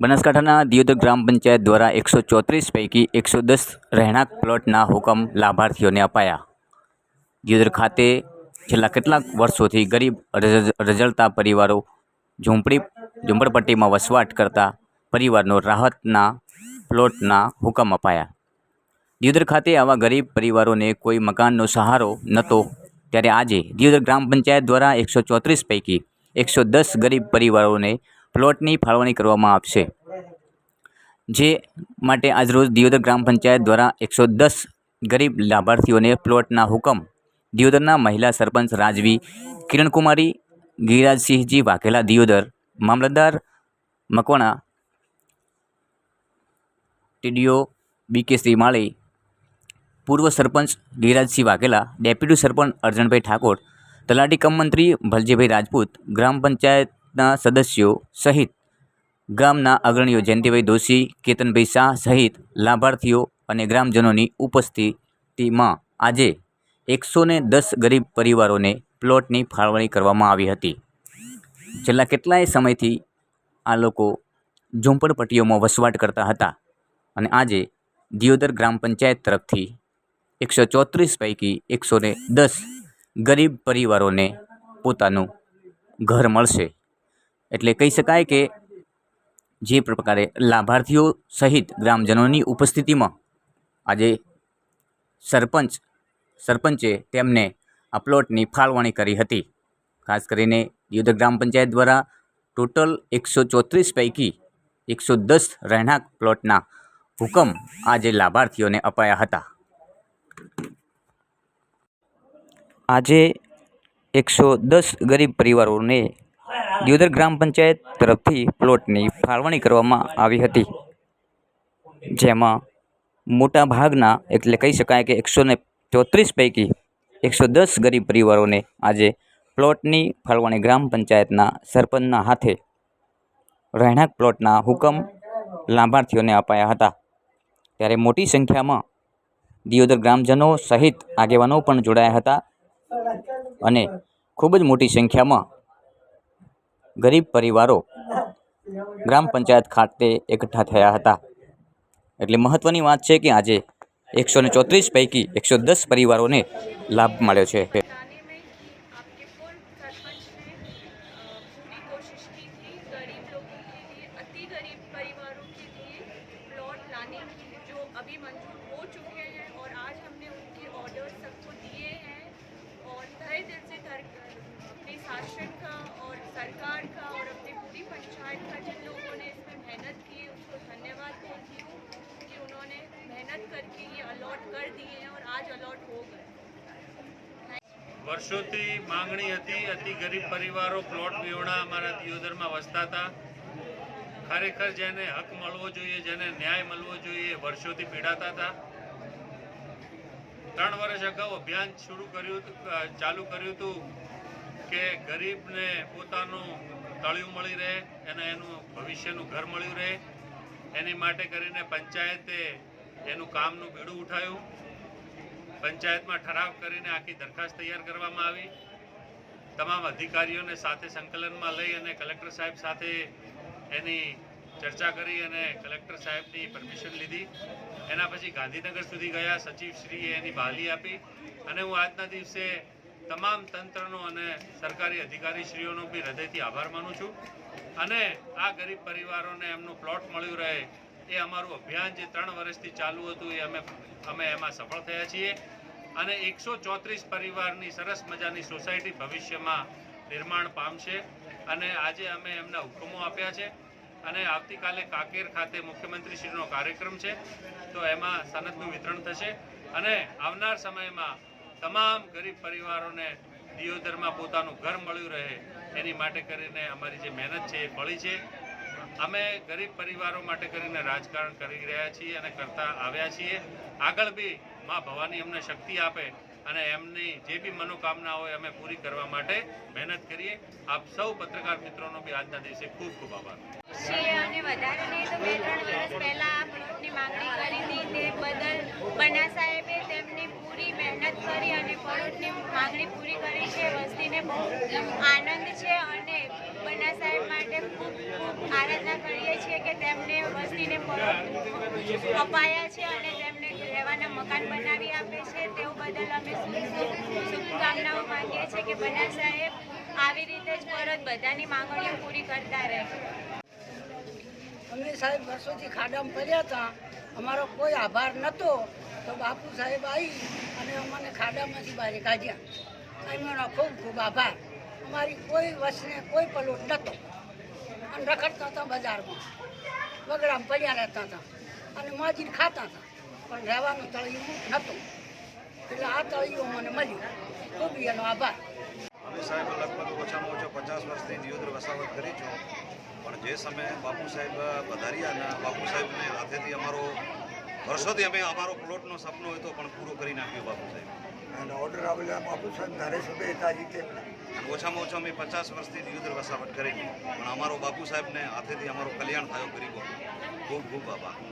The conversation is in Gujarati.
બનાસકાંઠાના દિયોદર ગ્રામ પંચાયત દ્વારા એકસો ચોત્રીસ પૈકી એકસો દસ રહેણાંક પ્લોટના હુકમ લાભાર્થીઓને અપાયા. દિયોદર ખાતે છેલ્લા કેટલાક વર્ષોથી ગરીબ રઝળતા પરિવારો ઝૂંપડી, ઝૂંપડપટ્ટીમાં વસવાટ કરતા પરિવારનો રાહતના પ્લોટના હુકમ અપાયા. દિયોદર ખાતે આવા ગરીબ પરિવારોને કોઈ મકાનનો સહારો નહોતો ત્યારે આજે દિયોદર ગ્રામ પંચાયત દ્વારા એકસો ચોત્રીસ પૈકી એકસો દસ ગરીબ પરિવારોને પ્લોટની ફાળવણી કરવામાં આવશે. જે માટે આજરોજ દિયોદર ગ્રામ પંચાયત દ્વારા એકસો દસ ગરીબ લાભાર્થીઓને પ્લોટના હુકમ દિયોદરના મહિલા સરપંચ રાજવી કિરણકુમારી, ગિરિરાજસિંહજી વાઘેલા દિયોદર, મામલતદાર Makwana, TDO B K Shri Mali પૂર્વ સરપંચ ગિરિરાજસિંહ વાઘેલા, ડેપ્યુટી સરપંચ અર્જણભાઈ ઠાકોર, તલાટી કમ મંત્રી ભલજીભાઈ રાજપૂત, ગ્રામ પંચાયતના સદસ્યો સહિત ગામના અગ્રણીઓ જયંતિભાઈ દોશી, કેતનભાઈ શાહ સહિત લાભાર્થીઓ અને ગ્રામજનોની ઉપસ્થિતિમાં આજે એકસો દસ ગરીબ પરિવારોને પ્લોટની ફાળવણી કરવામાં આવી હતી. છેલ્લા કેટલાય સમયથી આ લોકો ઝૂંપડપટ્ટીઓમાં વસવાટ કરતા હતા અને આજે દિયોદર ગ્રામ પંચાયત તરફથી એકસો ચોત્રીસ પૈકી એકસો દસ ગરીબ પરિવારોને પોતાનું ઘર મળશે. એટલે કહી શકાય કે જે પ્રકારે લાભાર્થીઓ સહિત ગ્રામજનોની ઉપસ્થિતિમાં આજે સરપંચ, સરપંચે તેમને આ પ્લોટની ફાળવણી કરી હતી. ખાસ કરીને દિયોદર ગ્રામ પંચાયત દ્વારા ટોટલ એકસો ચોત્રીસ પૈકી એકસો દસ રહેણાંક પ્લોટના હુકમ આજે લાભાર્થીઓને અપાયા હતા. આજે એકસો દસ ગરીબ પરિવારોને દિયોદર ગ્રામ પંચાયત તરફથી પ્લોટની ફાળવણી કરવામાં આવી હતી, જેમાં મોટા ભાગના એટલે કહી શકાય કે એકસો ને ચોત્રીસ પૈકી એકસો દસ ગરીબ પરિવારોને આજે પ્લોટની ફાળવણી ગ્રામ પંચાયતના સરપંચના હાથે રહેણાંક પ્લોટના હુકમ લાભાર્થીઓને અપાયા હતા. ત્યારે મોટી સંખ્યામાં દિયોદર ગ્રામજનો સહિત આગેવાનો પણ જોડાયા હતા અને ખૂબ જ મોટી સંખ્યામાં ગરીબ પરિવારો ગ્રામ પંચાયત ખાતે એકઠા થયા હતા. એટલે મહત્ત્વની વાત છે કે આજે એકસો ને ચોત્રીસ પૈકી એકસો દસ પરિવારોને લાભ મળ્યો છે. अलॉट कर दिए हैं और आज अलॉट हो गए વર્ષોથી માંગણી હતી અતિ ગરીબ પરિવારો પ્લોટ વિહોણા અમારા દિયોદરમાં વસતા હતા ખરેખર જેને હક મળવો જોઈએ જેને ન્યાય મળવો જોઈએ એ વર્ષોથી પીડાતા હતા ત્રણ વર્ષ અગાઉ અભિયાન શરૂ કર્યું હતું, અ, ચાલુ કર્યું હતું કે ગરીબને પોતાનું તળિયું મળી રહે અને એનું ભવિષ્યનું ઘર મળ્યું રહે એની માટે કરીને પંચાયતે એનું કામનું બીડું ઉઠાયું. પંચાયતમાં ઠરાવ કરીને આખી દરખાસ્ત તૈયાર કરવામાં આવી. તમામ અધિકારીઓને સાથે સંકલનમાં લઈ અને કલેક્ટર સાહેબ સાથે એની ચર્ચા કરી અને કલેક્ટર સાહેબની પરમિશન લીધી. એના પછી ગાંધીનગર સુધી ગયા સચિવશ્રીએ એની બહાલી આપી અને હું આજના દિવસે તમામ તંત્રનો અને સરકારી અધિકારીશ્રીઓનો બી હૃદયથી આભાર માનું છું. અને આ ગરીબ પરિવારોને એમનું પ્લોટ મળ્યું રહે એ અમારું અભિયાન જે ત્રણ વર્ષથી ચાલુ હતું એ અમે અમે એમાં સફળ થયા છીએ. અને એકસો ચોત્રીસ પરિવારની સરસ મજાની સોસાયટી ભવિષ્યમાં નિર્માણ પામશે. અને આજે અમે એમના હુકમો આપ્યા છે. અને આવતીકાલે કાકેર ખાતે મુખ્યમંત્રીશ્રીનો કાર્યક્રમ છે. તો એમાં સનદનું વિતરણ થશે. અને આવનાર સમયમાં તમામ ગરીબ પરિવારોને દિયોદરમાં પોતાનું ઘર મળ્યું રહે એની માટે કરીને અમારી જે મહેનત છે એ ફળી છે. અમે ગરીબ પરિવારો માટે કરીને રાજકારણ કરી રહ્યા છીએ અને કરતા આવ્યા છીએ. આગળ બી માં ભવાની અમને શક્તિ આપે અને એમની જે બી મનોકામના હોય અમે પૂરી કરવા માટે મહેનત કરીએ. આપ સૌ પત્રકાર મિત્રોનો બી આજના દિવસે ખૂબ ખૂબ આભાર. કરી તેમની પૂરી મહેનત કરી અને પ્લોટની માંગણી પૂરી કરી છે. વસ્તીને બહુ આનંદ છે અને બના સાહેબ માટે ખૂબ ખૂબ આરાધના કરીએ છીએ કે તેમને વસ્તીને અપાયા છે અને તેમને રહેવાના મકાન બનાવી આપે છે. તેઓ બદલ અમે શુભ- શુભકામનાઓ માંગીએ છીએ કે બન્ના સાહેબ આવી રીતે જ પરત બધાની માંગણીઓ પૂરી કરતા રહે. અમે સાહેબ વર્ષોથી ખાડામાં પડ્યા હતા. અમારો કોઈ આભાર નહોતો. તો બાપુ સાહેબ આવી અને અમને ખાડામાંથી બહાર કાઢ્યા. એમનો ખૂબ ખૂબ આભાર. અમારી કોઈ વસ્તુને કોઈ પલોટ નહોતો અને રખડતા હતા બજારમાં. વગડામાં પડ્યા રહેતા હતા. અને માજીને ખાતા હતા. પણ રહેવાનું તળિયું નહોતું. એટલે આ તળિયું મને મળ્યું. ખૂબ એનો આભાર. અમે સાહેબ લગભગ ઓછામાં ઓછો પચાસ વર્ષથી દિયોદર વસાવટ કરી છું. પણ જે સમયે બાપુ સાહેબ પધાર્યા અને બાપુ સાહેબને હાથેથી અમારો વર્ષોથી અમે અમારો પ્લોટનો સપનો હતો પણ પૂરો કરી નાખ્યો. ઓર્ડર આવેલા બાપુ સાહેબ ધારાસભ્ય હતા રીતે. ઓછામાં ઓછા અમે પચાસ વર્ષથી દિયોદર વસાવટ કરેલી. પણ અમારો બાપુ સાહેબને હાથેથી અમારો કલ્યાણ થયો ગરીબો. ખૂબ ખૂબ આભાર.